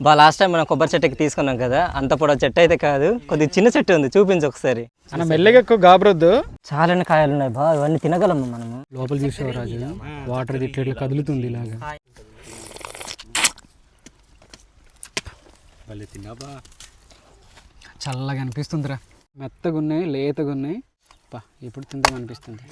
బా last time మనం కొబ్బరి చెట్టుకి తీసుకున్నాం కదా అంత పొడవు చెట్టు అయితే కాదు కొద్దిగా చిన్న చెట్టు ఉంది చూపించు ఒకసారి. అన్న మెల్లగా ఎక్కువ గాబరొద్దు. చాలా కాయలు ఉన్నాయి బా ఇవన్నీ తినగలము మనము. లోపల చూసావు రాజు? వాటర్ ఇట్లా ఇట్లా కదులుతుంది ఇలాగా. చల్లగా అనిపిస్తుందిరా. మెత్తగా ఉన్నాయి లేతగా ఉన్నాయి ఇప్పుడు తిందాం అనిపిస్తుంది.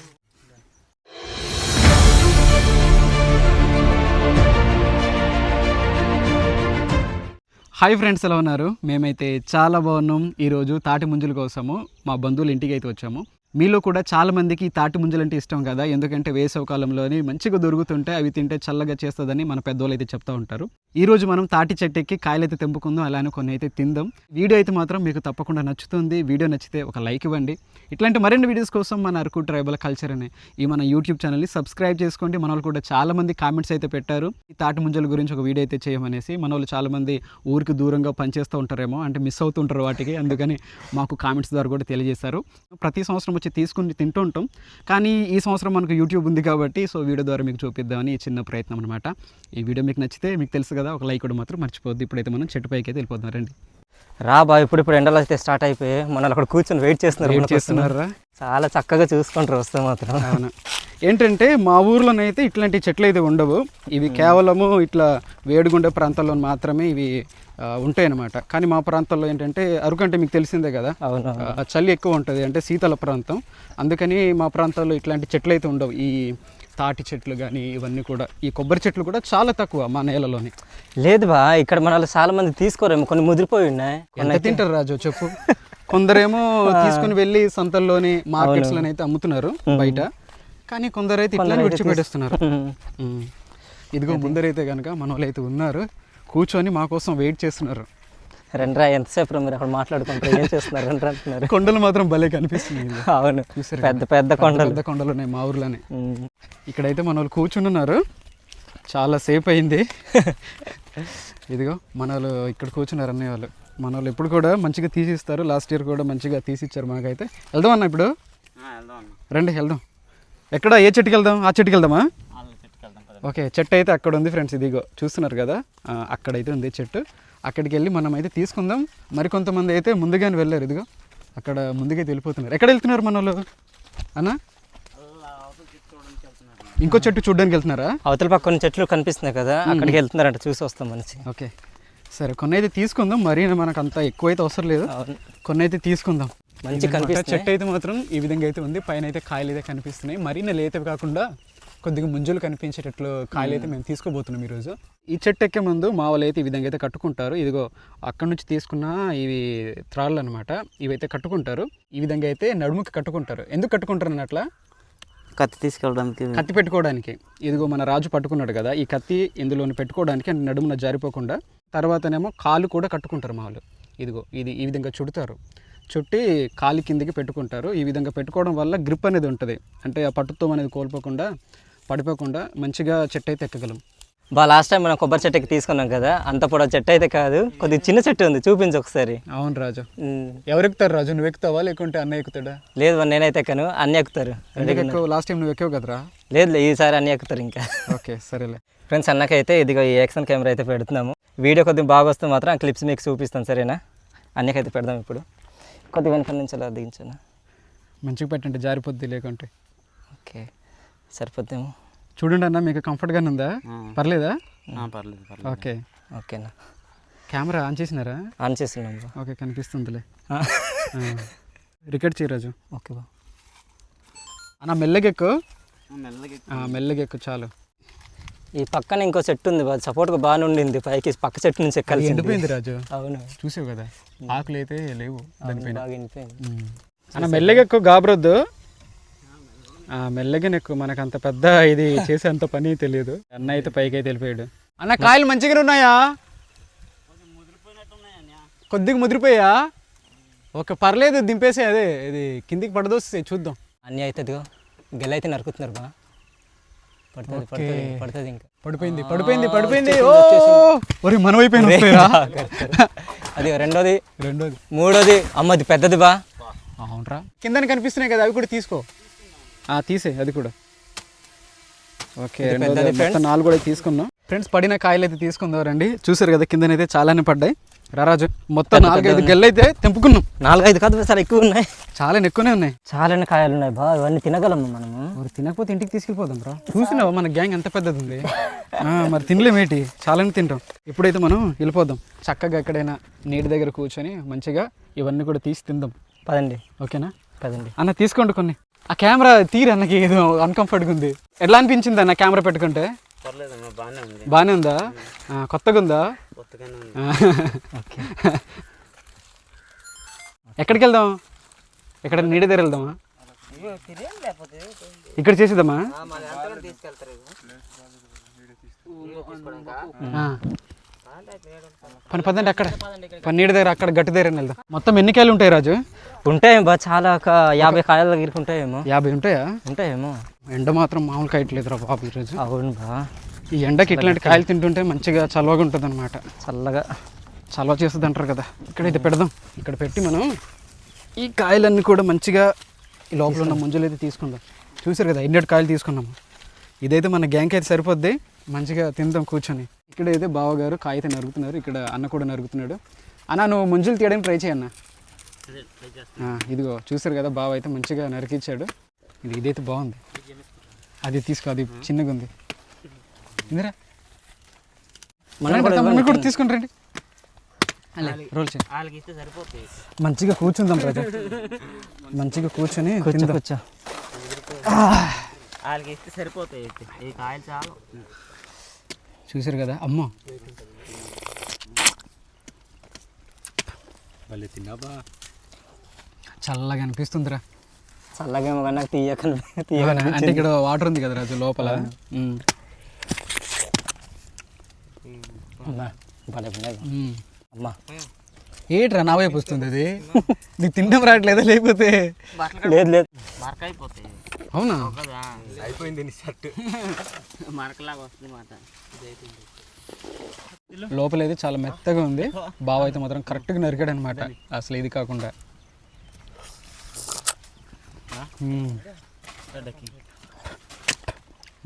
హాయ్ ఫ్రెండ్స్ ఎలా ఉన్నారు? మేమైతే చాలా బాగున్నాం. ఈరోజు తాటి ముంజుల కోసము మా బంధువుల ఇంటికి అయితే వచ్చాము. మీలో కూడా చాలా మందికి ఈ తాటి ముంజలు అంటే ఇష్టం కదా? ఎందుకంటే వేసవ కాలంలోని మంచిగా దొరుకుతుంటే అవి తింటే చల్లగా చేస్తుందని మన పెద్దోళ్ళు అయితే చెప్తూ ఉంటారు. ఈ రోజు మనం తాటి చెట్టు ఎక్కి కాయలు అయితే తెంపుకుందాం అలానే కొన్ని అయితే తిందాం. వీడియో అయితే మాత్రం మీకు తప్పకుండా నచ్చుతుంది. వీడియో నచ్చితే ఒక లైక్ ఇవ్వండి. ఇట్లాంటి మరిన్ని వీడియోస్ కోసం మన అరకు ట్రైబల్ కల్చర్ అనే ఈ మన యూట్యూబ్ ఛానల్ని సబ్స్క్రైబ్ చేసుకోండి మన వాళ్ళు కూడా చాలామంది కామెంట్స్ అయితే పెట్టారు. ఈ తాటి ముంజల గురించి ఒక వీడియో అయితే చేయమనేసి మన వాళ్ళు చాలామంది ఊరికి దూరంగా పనిచేస్తూ ఉంటారేమో అంటే మిస్ అవుతుంటారు వాటికి. అందుకని మాకు కామెంట్స్ ద్వారా కూడా తెలియజేశారు. ప్రతి సంవత్సరం వచ్చి తీసుకుని తింటూ ఉంటాం కానీ ఈ సంవత్సరం మనకు యూట్యూబ్ ఉంది కాబట్టి సో వీడియో ద్వారా మీకు చూపిద్దామని ఈ చిన్న ప్రయత్నం అనమాట ఈ వీడియో మీకు నచ్చితే మీకు తెలుసు కదా ఒక లైక్ కూడా మాత్రం మర్చిపోద్ది ఇప్పుడైతే మనం చెట్టు పైకి అయితే వెళ్ళిపోతున్నాం రండి. రా ఇప్పుడు ఇప్పుడు ఎండలు అయితే స్టార్ట్ అయిపోయి మన అక్కడ కూర్చొని వెయిట్ చేస్తున్నారు కోసం. చేస్తున్నారా? చాలా చక్కగా చూసుకుంటారు వస్తే మాత్రం. అవును. ఏంటంటే మా ఊర్లోనైతే ఇట్లాంటి చెట్లు అయితే ఉండవు. ఇవి కేవలము ఇట్లా వేడిగుండే ప్రాంతాల్లో మాత్రమే ఇవి ఉంటాయన్నమాట. కానీ మా ప్రాంతాల్లో ఏంటంటే అరకు అంటే మీకు తెలిసిందే కదా. చలి ఎక్కువ ఉంటుంది అంటే శీతల ప్రాంతం. అందుకని మా ప్రాంతాల్లో ఇట్లాంటి చెట్లు అయితే ఉండవు. ఈ తాటి చెట్లు కానీ ఇవన్నీ కూడా. ఈ కొబ్బరి చెట్లు కూడా చాలా తక్కువ మా నేలలోని. లేదు బా ఇక్కడ మన చాలా మంది తీసుకోరేమో. కొన్ని ముదిరిపోయి ఉన్నాయి. ఎంత తింటారు రాజు చెప్పు. కొందరేమో తీసుకుని వెళ్ళి సంతల్లోని మార్కెట్స్లోని అయితే అమ్ముతున్నారు బయట. కానీ కొందరైతే ఇట్లానే విడిచిపెట్టేస్తున్నారు. ఇదిగో ముందరైతే కనుక మన వాళ్ళు అయితే ఉన్నారు. కూర్చొని మా కోసం వెయిట్ చేస్తున్నారు. రండ్రా ఎంతసేపు మీరు అక్కడ మాట్లాడుకుంటారు ఏం చేస్తున్నారు? రండ్రా అంటున్నారు. కొండలు మాత్రం భలే కనిపిస్తుంది ఇదిగో. అవును. చూసారు పెద్ద పెద్ద కొండలు. పెద్ద కొండలు ఉన్నాయి మా ఊర్లోనే. ఇక్కడైతే మన వాళ్ళు కూర్చుని ఉన్నారు చాలా సేపు అయింది. ఇదిగో మన వాళ్ళు ఇక్కడ కూర్చున్నారు అన్నయ్య వాళ్ళు. మన వాళ్ళు ఎప్పుడు కూడా మంచిగా తీసిస్తారు. లాస్ట్ ఇయర్ కూడా మంచిగా తీసిచ్చారు మాకైతే. వెళ్దాం అన్న ఇప్పుడు. రండి వెళ్దాం. ఎక్కడ? ఏ చెట్టుకి వెళ్దాం ఆ చెట్టుకి వెళ్దామా ఓకే చెట్టు అయితే అక్కడ ఉంది ఫ్రెండ్స్. ఇదిగో చూస్తున్నారు కదా? అక్కడైతే ఉంది చెట్టు. అక్కడికి వెళ్ళి మనం అయితే తీసుకుందాం. మరికొంతమంది అయితే ముందుగానే వెళ్ళారు. ఇదిగో అక్కడ ముందుగా వెళ్ళిపోతున్నారు. ఎక్కడ వెళ్తున్నారు మన వాళ్ళు? అన్నా? ఇంకో చెట్టు చూడడానికి వెళ్తున్నారా? అవతల పక్క కొన్ని చెట్లు కనిపిస్తున్నాయి కదా అక్కడికి వెళ్తున్నారంట చూసి వస్తాం మనిషి. ఓకే. సరే కొన్ని అయితే తీసుకుందాం. మరీ మనకు అంత ఎక్కువ అయితే అవసరం లేదు. కొన్ని అయితే తీసుకుందాం. మంచి. చెట్టు అయితే మాత్రం ఈ విధంగా అయితే ఉంది. పైన అయితే కాయలు అయితే కనిపిస్తున్నాయి. మరీ లేతవి కాకుండా కొద్దిగా ముంజలు కనిపించేటట్లు కాయలు అయితే మేము తీసుకోబోతున్నాం ఈరోజు. ఈ చెట్టు ఎక్కే ముందు మా వాళ్ళు అయితే ఈ విధంగా అయితే కట్టుకుంటారు. ఇదిగో అక్కడ నుంచి తీసుకున్న ఇవి త్రాళ్ళు అనమాట ఇవైతే కట్టుకుంటారు. ఈ విధంగా అయితే నడుముకి కట్టుకుంటారు. ఎందుకు కట్టుకుంటారు అన్నట్లా? కత్తి తీసుకెళ్ళడానికి? కత్తి పెట్టుకోవడానికి. ఇదిగో మన రాజు పట్టుకున్నాడు కదా ఈ కత్తి ఇందులోని పెట్టుకోవడానికి అంటే నడుమున జారిపోకుండా తర్వాతనేమో కాలు కూడా కట్టుకుంటారు మా వాళ్ళు ఇదిగో ఇది ఈ విధంగా చుడతారు. చుట్టి కాలి కిందికి పెట్టుకుంటారు. ఈ విధంగా పెట్టుకోవడం వల్ల గ్రిప్ అనేది ఉంటుంది. అంటే ఆ పట్టుత్వం అనేది కోల్పోకుండా పడిపోకుండా మంచిగా చెట్టు అయితే ఎక్కగలం. బా లాస్ట్ టైం మనం కొబ్బరి చెట్టుకి తీసుకున్నాం కదా అంత పొడవు చెట్టు అయితే కాదు. కొద్దిగా చిన్న చెట్టు ఉంది చూపించు ఒకసారి. అవును రాజు. ఎవరు ఎక్కుతారు రాజు? నువ్వు ఎక్కుతావా లేకుంటే అన్న ఎక్కుతాడా? లేదు నేనైతే ఎక్కను అన్ని ఎక్కుతారు. లాస్ట్ టైం నువ్వు ఎక్కవు కదరా? లేదు ఈసారి అన్ని ఎక్కుతారు ఇంకా. ఓకే సరేలే. ఫ్రెండ్స్ అన్నకైతే ఇదిగో ఈ యాక్షన్ కెమెరా అయితే పెడుతున్నాము. వీడియో కొద్దిగా బాగా వస్తే మాత్రం ఆ క్లిప్స్ మీకు చూపిస్తాను సరేనా? అన్నకైతే పెడదాం ఇప్పుడు. కొద్దిగా వెనక నుంచి అలా దించాను మంచిగా పెట్టండి జారిపోద్ది లేకుంటే. ఓకే సరిపోద్దేమో. చూడండి అన్న మీకు కంఫర్ట్గానే ఉందా? పర్లేదా? పర్లేదు ఓకే. ఓకేనా కెమెరా ఆన్ చేసినారా? ఆన్ చేస్తున్నాం బా ఓకే కనిపిస్తుందిలే. రికార్డ్ చేయరాజు ఓకే బా అన్న మెల్లగెక్కు మెల్లగెక్కు చాలు. ఈ పక్కన ఇంకో చెట్టు ఉంది బా సపోర్ట్గా బాగానే ఉండింది. పైకి పక్క చెట్టు నుంచి అది ఎక్కాల్సి ఎండిపోయింది రాజు. అవును. చూసావు కదా? ఆకులు అయితే లేవు దానిపైన బాగా ఎండిపోయింది ఉమ్. అన్న మెల్లగెక్కు గాబరొద్దు. మెల్లగా నెక్కు మనకు అంత పెద్ద ఇది చేసే అంత పని తెలియదు. అన్న అయితే పైకి అయితే వెళ్ళిపోయాడు. అన్న కాయలు మంచిగానే ఉన్నాయా? కొద్దిగా ముదిరిపోయా ఒక పర్లేదు దింపేసే అదే ఇది కిందికి పడదోస్తే చూద్దాం. అన్నీ అయితే ఇదిగో గెల అయితే నరుకుతున్నారు బా పడుతుంది పడుతుంది పడుతుంది ఇంకా. పడిపోయింది పడిపోయింది పడిపోయింది. ఓ! ఒరే మన వైపు అది రెండోది. రెండోది. మూడోది అమ్మది పెద్దది బా. అవునరా. కిందని కనిపిస్తున్నాయి కదా అవి కూడా తీసుకో. తీసే అది కూడా. ఓకే నాలుగు కూడా తీసుకున్నాం ఫ్రెండ్స్ పడిన కాయలు అయితే తీసుకుందాం రండి. చూసారు కదా కిందనైతే చాలానే పడ్డాయి. రారాజు మొత్తం నాలుగైదు గెల్లు అయితే తెంపుకున్నాం. నాలుగైదు కాదు చాలా ఎక్కువ ఉన్నాయి. చాలా ఎక్కువనే ఉన్నాయి. చాలానే కాయలు ఉన్నాయి బా ఇవన్నీ తినగలము మనము. మరి తినకపోతే ఇంటికి తీసుకెళ్ళిపోదాం రా. చూసినావా మన గ్యాంగ్ ఎంత పెద్దది ఉంది మరి తినలేమేటి చాలానే తింటాం. ఇప్పుడైతే మనం వెళ్ళిపోదాం. చక్కగా ఎక్కడైనా నీటి దగ్గర కూర్చొని మంచిగా ఇవన్నీ కూడా తీసి తిందాం. పదండి. ఓకేనా? పదండి. అన్న తీసుకోండి కొన్ని. ఆ కెమెరా తీరు అన్నకి ఏదో అన్కంఫర్ట్గా ఉంది. ఎట్లా అనిపించింది అన్న కెమెరా పెట్టుకుంటే? బాగానే ఉంది. కొత్తగా ఉందా. ఎక్కడికి వెళ్దాం? ఎక్కడ నీడ దగ్గర వెళ్దామా? ఇక్కడ చేసేద్దామా. పని పదండి అక్కడ. పని నీడ దగ్గర అక్కడ గట్టి దగ్గర వెళ్దాం. మొత్తం ఎన్ని కాయలు ఉంటాయి రాజు? ఉంటాయి బా చాలా ఒక యాభై కాయల దగ్గరికి ఉంటాయేమో. యాభై ఉంటాయా? ఉంటాయేమో. ఎండ మాత్రం మామూలు కాయట్లేదు రా బాబు ఈరోజు. అవును బా. ఈ ఎండకి ఇట్లాంటి కాయలు తింటుంటే మంచిగా చల్లగా ఉంటుంది అనమాట చల్లగా. చలవ చేస్తుంది అంటారు కదా. ఇక్కడ ఇది పెడదాం. ఇక్కడ పెట్టి మనం ఈ కాయలన్నీ కూడా మంచిగా ఈ లోపల ఉన్న ముంజలు అయితే తీసుకుందాం. చూసారు కదా ఎన్నెడు కాయలు తీసుకున్నాము. ఇదైతే మన గ్యాంగ్ అయితే సరిపోద్ది. మంచిగా తిందాం కూర్చొని. ఇక్కడ అయితే బావగారు కాయ అయితే నరుగుతున్నారు. ఇక్కడ అన్న కూడా నరుగుతున్నాడు. అన్న నువ్వు ముంజలు తీయడానికి ట్రై చేయన్న. ఇదిగో చూసారు కదా బావ అయితే మంచిగా నరికిచ్చాడు. ఇది ఇదైతే బాగుంది. అది తీసుకో అది చిన్నగా ఉంది. ఇందిరా. మనం కూడా రోల్ చేయండి మంచిగా కూర్చుందాం ప్రజా మంచిగా కూర్చొని కూర్చో తిందాం. కూర్చో. వాళ్ళకి ఇస్తే సరిపోతాయి అయితే ఈ కాయలు చాలు. చూసారు కదా అమ్మో. మళ్ళీ తిన్నాబా చల్లగా అనిపిస్తుందిరా. చల్లగా ఏమో నాకు తీయక అంటే ఇక్కడ వాటర్ ఉంది కదా రాజు లోపల. అమ్మా ఏట్రా నా వైపు వస్తుంది అది? నీకు తినడం రావట్లేదా లేకపోతే? లేదు లేదు. అవునా? కదా అయిపోయింది నీ షర్ట్. మరకలాగా వస్తుంది మాట. లోపల అయితే చాలా మెత్తగా ఉంది. బావ అయితే మాత్రం కరెక్ట్గా నరికాడు అనమాట అసలు ఇది కాకుండా.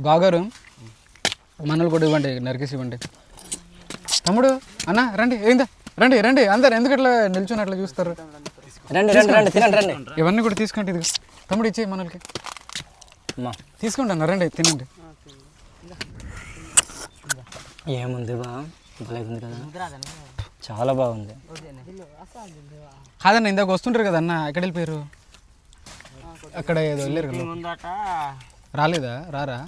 బాగారు మనల్ని కూడా ఇవ్వండి నరికేసి ఇవ్వండి. తమ్ముడు అన్న రండి ఏందా? రండి రండి అందరు ఎందుకు ఇట్లా నిల్చొని అట్లా చూస్తారు? రండి రండి రండి తినండి రండి. ఇవన్నీ కూడా తీసుకోండి ఇది తమ్ముడు ఇచ్చే మనల్కి. అమ్మా. తీసుకోండి అన్న రండి తినండి. ఏముంది బా? భలే ఉంది కదా? చాలా బాగుంది. కాదన్న ఇందాక వస్తుంటారు కదా అన్న ఎక్కడ వెళ్ళిపోయారు? అక్కడ ఏదో వెళ్ళారు కదా. ముందట రాలేదా? రారా.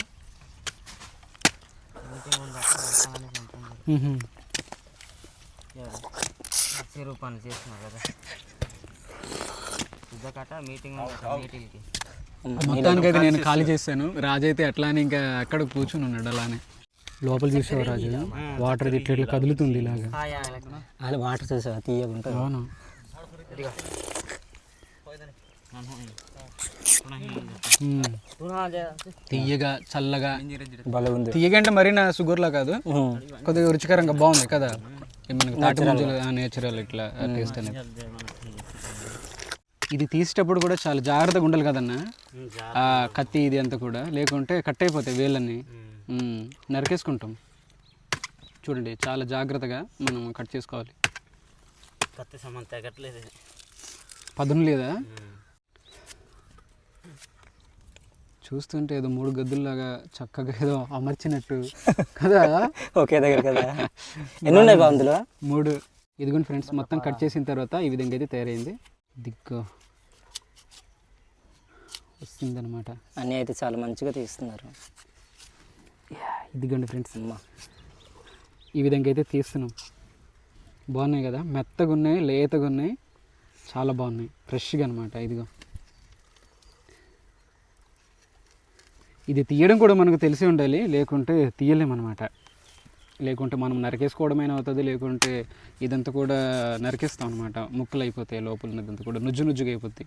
చెరువు పని చేస్తున్నారు కదా. ఇద్దకట మీటింగ్ మీటింగ్కి. మొత్తానికి అయితే నేను ఖాళీ చేశాను. రాజు అయితే ఎట్లా అని ఇంకా అక్కడ కూర్చుని ఉన్నాడు అలానే. లోపల చూసావు రాజు? వాటర్ ఇట్లా ఇట్లా కదులుతుంది ఇలాగా. వాటర్ చూసావా? తీయగా ఉంటుంది అవును. తీయగా చల్లగా. భలే ఉంది తీయగా అంటే మరీ నా షుగర్లా కాదు. కొద్దిగా రుచికరంగా బాగుంది కదా. మనకి తాటి ముంజలు నేచురల్ ఇట్లా టేస్ట్ అనేది. ఇది తీసేటప్పుడు కూడా చాలా జాగ్రత్తగా ఉండాలి కదన్న. ఆ కత్తి ఇది అంతా కూడా. లేకుంటే కట్ అయిపోతాయి వేళ్ళని నరికేసుకుంటాం. చూడండి చాలా జాగ్రత్తగా మనం కట్ చేసుకోవాలి. కత్తి పదును లేదా? చూస్తుంటే ఏదో మూడు గద్దుల్లాగా చక్కగా ఏదో అమర్చినట్టు కదా? ఓకే దగ్గర కదా? ఎన్ని ఉన్నాయి అందులో? మూడు. ఇదిగోండి ఫ్రెండ్స్ మొత్తం కట్ చేసిన తర్వాత ఈ విధంగా అయితే తయారైంది. దిగ్గు వస్తుందన్నమాట. అన్నీ అయితే చాలా మంచిగా తీస్తున్నారు. ఇదిగోండి ఫ్రెండ్స్. అమ్మా. ఈ విధంగా అయితే తీస్తున్నాం. బాగున్నాయి కదా? మెత్తగా ఉన్నాయి లేతగా ఉన్నాయి చాలా బాగున్నాయి. ఫ్రెష్గా అనమాట ఇదిగో. ఇది తీయడం కూడా మనకు తెలిసి ఉండాలి లేకుంటే తీయలేమన్నమాట. లేకుంటే మనం నరికేసుకోవడమైనా అవుతుంది లేకుంటే ఇదంతా కూడా నరికేస్తాం అనమాట ముక్కలు అయిపోతాయి లోపల ఉన్నదంతా కూడా నుజ్జు నుజ్జుగా అయిపోద్ది.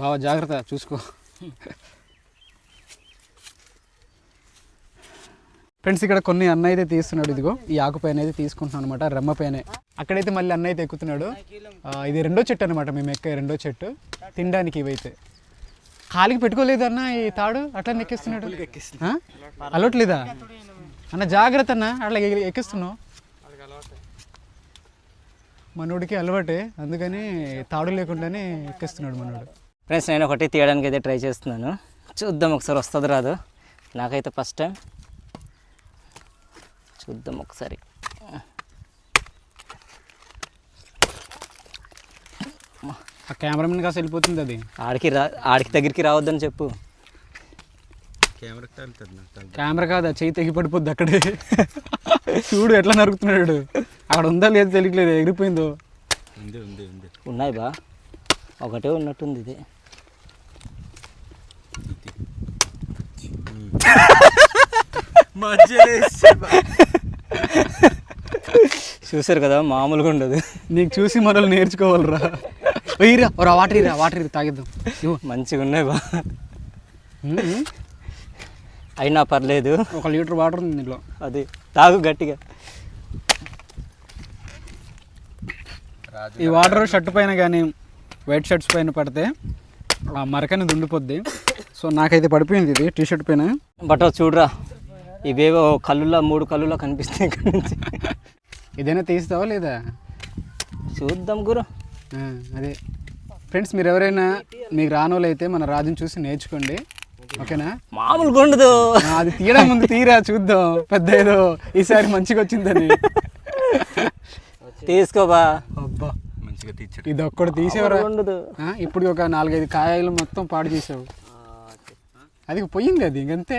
బాగా జాగ్రత్త చూసుకో. ఫ్రెండ్స్ ఇక్కడ కొన్ని అన్న అయితే తీస్తున్నాడు ఇదిగో. ఈ ఆకుపైన అయితే తీసుకుంటున్నాను అనమాట రెమ్మ పైన. అక్కడైతే మళ్ళీ అన్న అయితే ఎక్కుతున్నాడు. ఇది రెండో చెట్టు అనమాట మేము ఎక్కే రెండో చెట్టు. తినడానికి ఇవైతే. కాలికి పెట్టుకోలేదన్న ఈ తాడు? అట్లా ఎక్కిస్తున్నాడు? అలవట్లేదా? అన్న జాగ్రత్త అన్న అట్లా ఎక్కిస్తున్నావు. మనోడికి అలవాటే అందుకని తాడు లేకుండానే ఎక్కిస్తున్నాడు మనోడు. ఫ్రెండ్స్ నేను ఒకటి తీయడానికి అయితే ట్రై చేస్తున్నాను. చూద్దాం ఒకసారి వస్తుంది రాదు. నాకైతే ఫస్ట్ టైం చూద్దాం ఒకసారి. ఆ కెమెరామెన్ కాస్త వెళ్ళిపోతుంది అది. ఆడికి రా ఆడికి దగ్గరికి రావద్దని చెప్పు. కెమెరా కాదు ఆ చెయ్యి తెగి పడిపోద్ది అక్కడే. చూడు ఎట్లా నరుకుతున్నాడు అక్కడ ఉందా లేదు తెలియట్లేదు ఎగిరిపోయిందో. ఉన్నాయి బా. ఒకటే ఉన్నట్టుంది ఇది. చూసారు కదా మామూలుగా ఉండదు. నీకు చూసి మనల్ని నేర్చుకోవాలిరా. వెయ్యిరా రా వాటర్ ఇరా వాటర్ ఇరా తాగిద్దాం. ఇవ్వు. మంచిగా ఉన్నాయి బా. అయినా పర్లేదు. ఒక లీటర్ వాటర్ ఉంది దీంట్లో అది తాగు గట్టిగా. ఈ వాటర్ షర్ట్ పైన కానీ వైట్ షర్ట్స్ పైన పడితే ఆ మరకని దుండిపోద్ది. సో నాకైతే పడిపోయింది ఇది టీ షర్ట్ పైన. బట్ చూడరా. ఇవేవో కళ్ళులా మూడు కళ్ళులా కనిపిస్తాయి ఇక్కడ నుంచి. ఇదైనా తీస్తావా లేదా? చూద్దాం గురు. అదే. ఫ్రెండ్స్ మీరు ఎవరైనా మీకు రానోళ్ళు అయితే మన రాజుని చూసి నేర్చుకోండి. ఓకేనా? మామూలుగా ఉండదు ఆ, అది తీయడం ముందు తీరా చూద్దాం. పెద్ద ఏదో ఈసారి మంచిగా వచ్చిందని. తీసుకోబా. అబ్బా. మంచిగా తీర్చాడు. ఇది ఒక్కడు తీసేవరా? ఉండదు ఆ, ఇప్పుడు ఒక నాలుగైదు కాయలు మొత్తం పాడు చేసావు. అది పోయింది అది ఇంకంతే.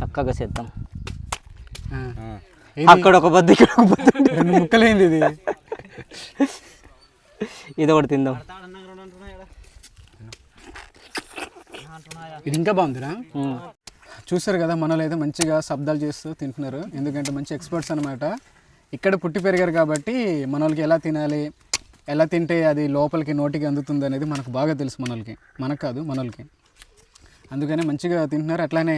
చక్కగా చేద్దాం? అక్కడ ఒక బద్ద ఇక్కడ ఒక బద్ద. ముక్కలైంది ఇది. ఇది ఒకటి తిందాం. ఇది ఇంకా బాగుందిరా. చూసారు కదా మనలో అయితే మంచిగా శబ్దాలు చేస్తూ తింటున్నారు. ఎందుకంటే మంచి ఎక్స్పర్ట్స్ అనమాట ఇక్కడ పుట్టి పెరిగారు కాబట్టి మన వాళ్ళకి ఎలా తినాలి ఎలా తింటే అది లోపలికి నోటికి అందుతుంది అనేది మనకు బాగా తెలుసు మనోళ్ళకి. మనకు కాదు మనోళ్ళకి. అందుకనే మంచిగా తింటున్నారు. అట్లానే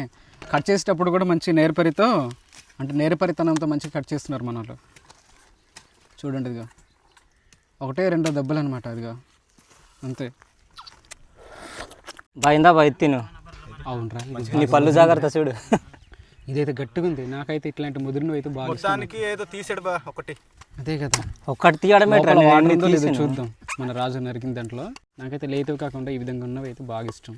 కట్ చేసేటప్పుడు కూడా మంచి నేర్పరితో అంటే నేర్పరితనంతో మంచిగా కట్ చేస్తున్నారు మన వాళ్ళు చూడండి ఇదిగో. ఒకటే రెండో దెబ్బలు అనమాట అదిగా. అంతే. బాయిందా బాయ్ తిను. అవునరా నీ పళ్ళు జాగ్రత్త చూడు. ఇదైతే గట్టిగా ఉంది. నాకైతే ఇట్లాంటి ముదిరినవి అయితే బాగా. మొత్తానికి ఏదో తీసాడు బా ఒకటి. అదే కదా. ఒక్కటి తీయడమే చూద్దాం. మన రాజు నరికిన దాంట్లో. నాకైతే లేతవి కాకుండా ఈ విధంగా ఉన్నవి అయితే బాగా ఇష్టం.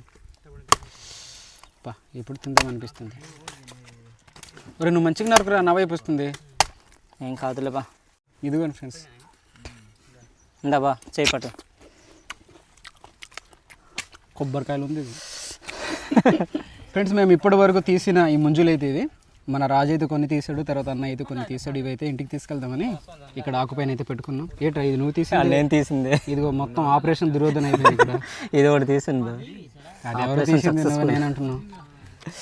పా ఇప్పుడు తిందాం అనిపిస్తుంది. ఒరే నువ్వు మంచిగా నరకురా నా వైపు వస్తుంది. ఏం కాదులే బా. ఇదిగోండి ఫ్రెండ్స్ ఇందా బా చేయి పట్టు. కొబ్బరికాయలు ఉంది ఫ్రెండ్స్ మేము ఇప్పటి వరకు తీసిన ఈ ముంజులు అయితే ఇది మన రాజు అయితే కొన్ని తీసాడు తర్వాత అన్న అయితే కొన్ని తీసాడు. ఇవైతే ఇంటికి తీసుకెళ్దామని ఇక్కడ ఆకుపైన అయితే పెట్టుకున్నాం. ఏట్రా ఇది నువ్వు తీసి నేను తీసిందే. ఇదిగో మొత్తం ఆపరేషన్ దుర్యోధన అయిపోయింది ఇక్కడ. ఇది ఒకటి తీసింది. అది ఎవరు తీసింది నేను అంటున్నావు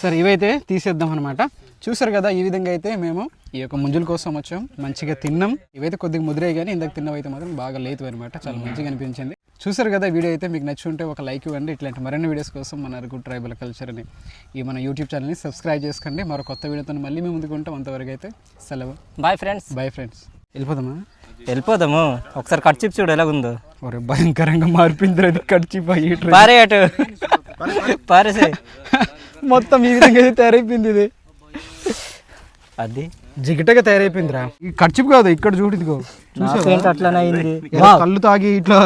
సరే ఇవైతే తీసేద్దాం అనమాట చూసారు కదా ఈ విధంగా అయితే మేము ఈ యొక్క ముంజుల కోసం వచ్చాం. మంచిగా తిన్నాం. ఇవైతే కొద్దిగా ముదిరాయి కానీ ఇందాక తిన్నవైతే మాత్రం బాగా లేదు అనమాట చాలా మంచిగా అనిపించింది. చూసారు కదా వీడియో అయితే మీకు నచ్చి ఉంటే ఒక లైక్ ఇవ్వండి. ఇట్లాంటి మరిన్ని వీడియోస్ కోసం మన అరకు ట్రైబల్ కల్చర్ అని ఈ మన యూట్యూబ్ ఛానల్ని సబ్స్క్రైబ్ చేసుకోండి. మరో కొత్త వీడియోతో మళ్ళీ మేము ముందుకు ఉంటాం. అంతవరకు అయితే సెలవు. బాయ్ ఫ్రెండ్స్ బాయ్ ఫ్రెండ్స్ వెళ్ళిపోదామా? వెళ్ళిపోదాము. ఒకసారి కట్ చిప్ చూడు ఎలాగుందో. ఒరే భయంకరంగా మారిపోయింది అది కడిచిపోయి పారే అటు. పారేసే మొత్తం ఈ విధంగా అయితే తయారైపోయింది ఇది. అది జిగటగా తయారైపోయిందిరా. ఈ ఖర్చు కాదు ఇక్కడ చూడు ఇదిగో. అట్లనే అయింది? కళ్ళు తాగి ఇట్లా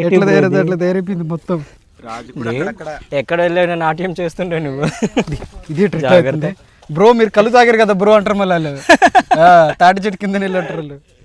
ఎట్లా ఇది? అట్లా తయారైపోయింది మొత్తం. రాజు కూడా అక్కడక్కడ. ఎక్కడ వెళ్ళాడు? నాట్యం చేస్తుండే నువ్వు. ఇది. బ్రో మీరు కళ్ళు తాగారు కదా బ్రో అంటారు మళ్ళీ వాళ్ళు. ఆ, తాటి చెట్టు కింద నీళ్ళు అంటారు వాళ్ళు. అదే